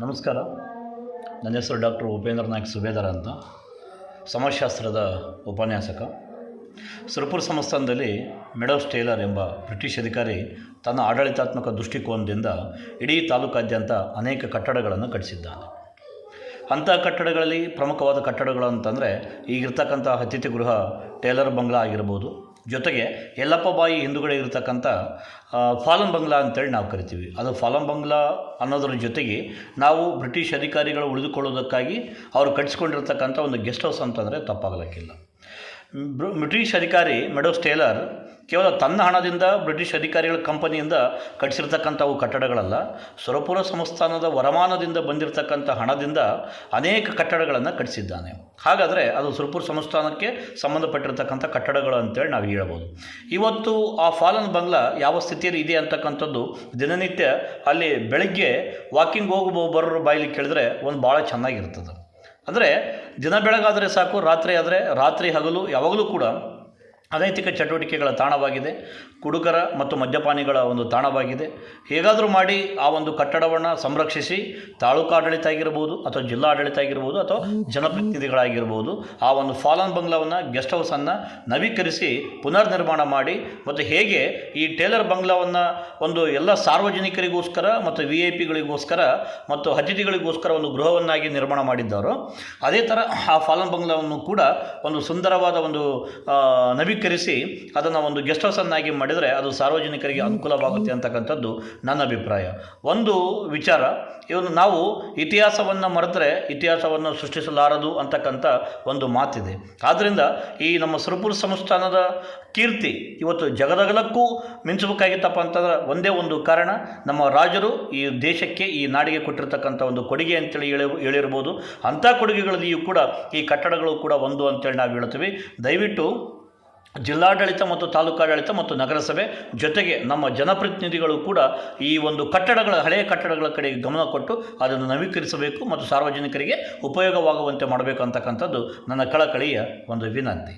ನಮಸ್ಕಾರ. ನನ್ನ ಹೆಸರು ಡಾಕ್ಟರ್ ಉಪೇಂದ್ರ ನಾಯ್ಕ್ ಸುಬೇದಾರ ಅಂತ. ಸಮಾಜಶಾಸ್ತ್ರದ ಉಪನ್ಯಾಸಕ. ಸುರಪುರ ಸಂಸ್ಥಾನದಲ್ಲಿ ಮೆಡೋಸ್ ಟೇಲರ್ ಎಂಬ ಬ್ರಿಟಿಷ್ ಅಧಿಕಾರಿ ತನ್ನ ಆಡಳಿತಾತ್ಮಕ ದೃಷ್ಟಿಕೋನದಿಂದ ಇಡೀ ತಾಲೂಕಾದ್ಯಂತ ಅನೇಕ ಕಟ್ಟಡಗಳನ್ನು ಕಟ್ಟಿಸಿದ್ದಾನೆ. ಅಂಥ ಕಟ್ಟಡಗಳಲ್ಲಿ ಪ್ರಮುಖವಾದ ಕಟ್ಟಡಗಳು ಅಂತಂದರೆ ಈಗಿರ್ತಕ್ಕಂಥ ಅತಿಥಿ ಗೃಹ ಟೇಲರ್ ಬಂಗ್ಲಾ ಆಗಿರ್ಬೋದು ಜೊತೆಗೆ ಯಲ್ಲಪ್ಪ ಬಾಯಿ ಹಿಂದುಗಡೆ ಇರತಕ್ಕಂಥ ಫಾಲಂ ಬಂಗ್ಲಾ ಅಂತೇಳಿ ನಾವು ಕರಿತೀವಿ. ಅದು ಫಾಲನ್ ಬಂಗ್ಲಾ ಅನ್ನೋದ್ರ ಜೊತೆಗೆ ನಾವು ಬ್ರಿಟಿಷ್ ಅಧಿಕಾರಿಗಳು ಉಳಿದುಕೊಳ್ಳೋದಕ್ಕಾಗಿ ಅವರು ಕಟ್ಟಿಸ್ಕೊಂಡಿರ್ತಕ್ಕಂಥ ಒಂದು ಗೆಸ್ಟ್ ಹೌಸ್ ಅಂತಂದರೆ ತಪ್ಪಾಗಲಿಕ್ಕಿಲ್ಲ. ಬ್ರಿಟಿಷ್ ಅಧಿಕಾರಿ ಮೆಡೋಸ್ ಟೇಲರ್ ಕೇವಲ ತನ್ನ ಹಣದಿಂದ ಬ್ರಿಟಿಷ್ ಅಧಿಕಾರಿಗಳ ಕಂಪನಿಯಿಂದ ಕಟ್ಟಿಸಿರ್ತಕ್ಕಂಥವು ಕಟ್ಟಡಗಳಲ್ಲ, ಸುರಪುರ ಸಂಸ್ಥಾನದ ವರಮಾನದಿಂದ ಬಂದಿರತಕ್ಕಂಥ ಹಣದಿಂದ ಅನೇಕ ಕಟ್ಟಡಗಳನ್ನು ಕಟ್ಟಿಸಿದ್ದಾನೆ. ಹಾಗಾದರೆ ಅದು ಸುರಪುರ ಸಂಸ್ಥಾನಕ್ಕೆ ಸಂಬಂಧಪಟ್ಟಿರತಕ್ಕಂಥ ಕಟ್ಟಡಗಳು ಅಂತೇಳಿ ನಾವು ಹೇಳ್ಬೋದು. ಇವತ್ತು ಆ ಫಾಲನ್ ಬಂಗ್ಲಾ ಯಾವ ಸ್ಥಿತಿಯಲ್ಲಿ ಇದೆ ಅಂತಕ್ಕಂಥದ್ದು ದಿನನಿತ್ಯ ಅಲ್ಲಿ ಬೆಳಗ್ಗೆ ವಾಕಿಂಗ್ ಹೋಗಿ ಬರೋರು ಬಾಯಲ್ಲಿ ಕೇಳಿದ್ರೆ ಒಂದು ಭಾಳ ಚೆನ್ನಾಗಿರ್ತದೆ. ಅಂದರೆ ದಿನ ಬೆಳಗಾದರೆ ಸಾಕು ರಾತ್ರಿ ಆದರೆ ರಾತ್ರಿ ಹಗಲು ಯಾವಾಗಲೂ ಕೂಡ ಅನೈತಿಕ ಚಟುವಟಿಕೆಗಳ ತಾಣವಾಗಿದೆ ಕುಡುಕರ ಮತ್ತು ಮದ್ಯಪಾನಿಗಳ ಒಂದು ತಾಣವಾಗಿದೆ. ಹೇಗಾದರೂ ಮಾಡಿ ಆ ಒಂದು ಕಟ್ಟಡವನ್ನು ಸಂರಕ್ಷಿಸಿ ತಾಲೂಕು ಆಡಳಿತ ಆಗಿರ್ಬೋದು ಅಥವಾ ಜಿಲ್ಲಾ ಆಡಳಿತ ಆಗಿರ್ಬೋದು ಅಥವಾ ಜನಪ್ರತಿನಿಧಿಗಳಾಗಿರ್ಬೋದು ಆ ಒಂದು ಫಾಲನ್ ಬಂಗ್ಲಾವನ್ನು ಗೆಸ್ಟ್ ಹೌಸನ್ನು ನವೀಕರಿಸಿ ಪುನರ್ ನಿರ್ಮಾಣ ಮಾಡಿ ಮತ್ತು ಹೇಗೆ ಈ ಟೇಲರ್ ಬಂಗ್ಲಾವನ್ನು ಒಂದು ಎಲ್ಲ ಸಾರ್ವಜನಿಕರಿಗೋಸ್ಕರ ಮತ್ತು ವಿ ಐ ಪಿಗಳಿಗೋಸ್ಕರ ಮತ್ತು ಅತಿಥಿಗಳಿಗೋಸ್ಕರ ಒಂದು ಗೃಹವನ್ನಾಗಿ ನಿರ್ಮಾಣ ಮಾಡಿದ್ದಾರೋ ಅದೇ ಥರ ಆ ಫಾಲನ್ ಬಂಗ್ಲಾವನ್ನು ಕೂಡ ಒಂದು ಸುಂದರವಾದ ಒಂದು ಆ, ನವೀಕರಿಸಿ ಅದನ್ನು ಒಂದು ಗೆಸ್ಟ್ ಹೌಸನ್ನಾಗಿ ಮಾಡಿದರೆ ಅದು ಸಾರ್ವಜನಿಕರಿಗೆ ಅನುಕೂಲವಾಗುತ್ತೆ ಅಂತಕ್ಕಂಥದ್ದು ನನ್ನ ಅಭಿಪ್ರಾಯ. ಒಂದು ವಿಚಾರ ಇವನು ನಾವು ಇತಿಹಾಸವನ್ನು ಮರೆತರೆ ಇತಿಹಾಸವನ್ನು ಸೃಷ್ಟಿಸಲಾರದು ಅಂತಕ್ಕಂಥ ಒಂದು ಮಾತಿದೆ. ಆದ್ದರಿಂದ ಈ ನಮ್ಮ ಸುರಪುರ ಸಂಸ್ಥಾನದ ಕೀರ್ತಿ ಇವತ್ತು ಜಗದಗಲಕ್ಕೂ ಮಿಂಚಬೇಕಾಗಿತ್ತಪ್ಪ ಅಂತಂದ್ರೆ ಒಂದೇ ಒಂದು ಕಾರಣ ನಮ್ಮ ರಾಜರು ಈ ದೇಶಕ್ಕೆ ಈ ನಾಡಿಗೆ ಕೊಟ್ಟಿರ್ತಕ್ಕಂಥ ಒಂದು ಕೊಡುಗೆ ಅಂತೇಳಿ ಹೇಳಿ ಹೇಳಿರ್ಬೋದು. ಅಂಥ ಕೊಡುಗೆಗಳಲ್ಲಿಯೂ ಕೂಡ ಈ ಕಟ್ಟಡಗಳು ಕೂಡ ಒಂದು ಅಂತೇಳಿ ನಾವು ಹೇಳ್ತೀವಿ ದಯವಿಟ್ಟು ಜಿಲ್ಲಾಡಳಿತ ಮತ್ತು ತಾಲೂಕಾಡಳಿತ ಮತ್ತು ನಗರಸಭೆ ಜೊತೆಗೆ ನಮ್ಮ ಜನಪ್ರತಿನಿಧಿಗಳು ಕೂಡ ಈ ಒಂದು ಕಟ್ಟಡಗಳ ಹಳೆಯ ಕಟ್ಟಡಗಳ ಕಡೆಗೆ ಗಮನ ಕೊಟ್ಟು ಅದನ್ನು ನವೀಕರಿಸಬೇಕು ಮತ್ತು ಸಾರ್ವಜನಿಕರಿಗೆ ಉಪಯೋಗವಾಗುವಂತೆ ಮಾಡಬೇಕು ಅಂತಕ್ಕಂಥದ್ದು ನನ್ನ ಕಳಕಳಿಯ ಒಂದು ವಿನಂತಿ.